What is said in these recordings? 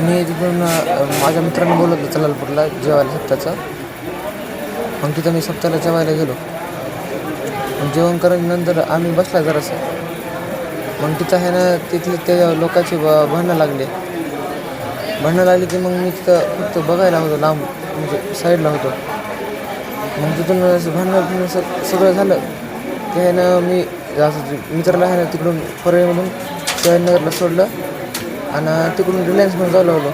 मी तिथून माझ्या मित्राने बोलवलं चलालपूरला जेवायला सप्ताचा. मग तिथं मी सप्ताला जेवायला गेलो. मग जेवण नंतर आम्ही बसला जरासं. मग तिथं आहे ना तिथले त्या लोकांचे ब भांडणं लागले. भांडणं लागली की मग मी तिथं फक्त बघायला होतो लांब म्हणजे साईडला होतो. मग तिथून असं भांडणं सगळं झालं. ते आहे ना मी असं मित्राला आहे ना तिकडून परळीमधून शहरनगरला सोडलं. आणि तिकडून रिलायन्समध्ये जाऊ लागलो.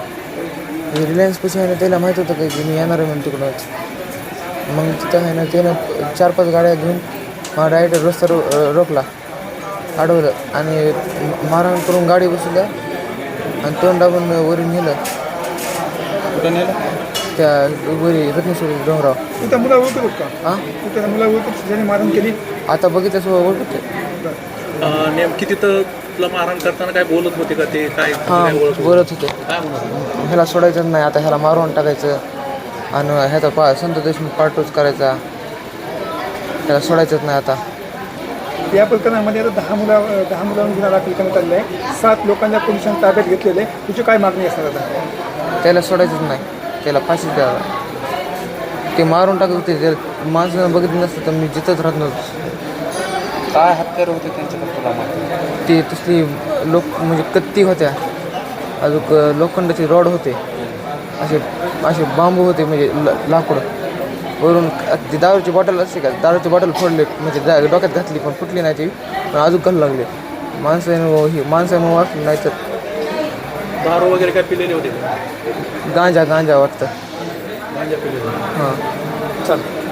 रिलायन्सपाशी आहे ना त्याला माहीत होतं का की मी येणार आहे म्हणून तिकडूनच मग तिथं आहे ना त्यानं चार पाच गाड्या घेऊन मला डायरेक्ट रस्ता रो रोखला. अडवलं. आणि मारहाण करून गाडी बसवलं आणि तोंड दाबून वरून नेलं. कुठं नेलं? त्या वरी रत्नेश्वरी डोंगराव त्या मुला ओळखत होत का? हां? त्या मुला ओळखत ज्याने मारण केली? आता बघितल्यास ओळखते नेमकी तिथं तुला मारहाण करताना काय बोलत होते का ते? काय हां काय ओळख बोलत होते. काय म्हणत होते? ह्याला सोडायचं नाही आता ह्याला मारून टाकायचं. आणि ह्याचा पा संत देशमुख पार्टूच करायचा. ह्याला सोडायचंच नाही आता. या प्रकरणामध्ये आता दहा मुला दहा मुलांवर गुन्हा दाखल करण्यात आलेला आहे. सात लोकांच्या पोलिसांनी ताब्यात घेतलेले आहे. तुझी काय मागणी असणार आता? त्याला सोडायचंच नाही. त्याला फाशीच द्यावा. ते मारून टाकत होते. ते माणसानं बघितलं नसतं तर मी जिथंच राहत नव्हतो काय हत्यार होते त्यांच्याकडे तुला माहिती ती तसली लोक म्हणजे कत्ती होत्या. अजून लोखंडाचे रॉड होते. असे असे बांबू होते म्हणजे ल लाकूड. वरून ती दारूची बॉटल असते का दारूची बॉटल फोडले म्हणजे दा डोक्यात घातली पण फुटली नाही ती. पण अजून घालू लागले. माणसानं ही माणसानं वाचलं नाही तर दारू वगैरे काय पिलेले होते? गांजा गांजा वाटतं. गांजा पिलेले. हां. चालेल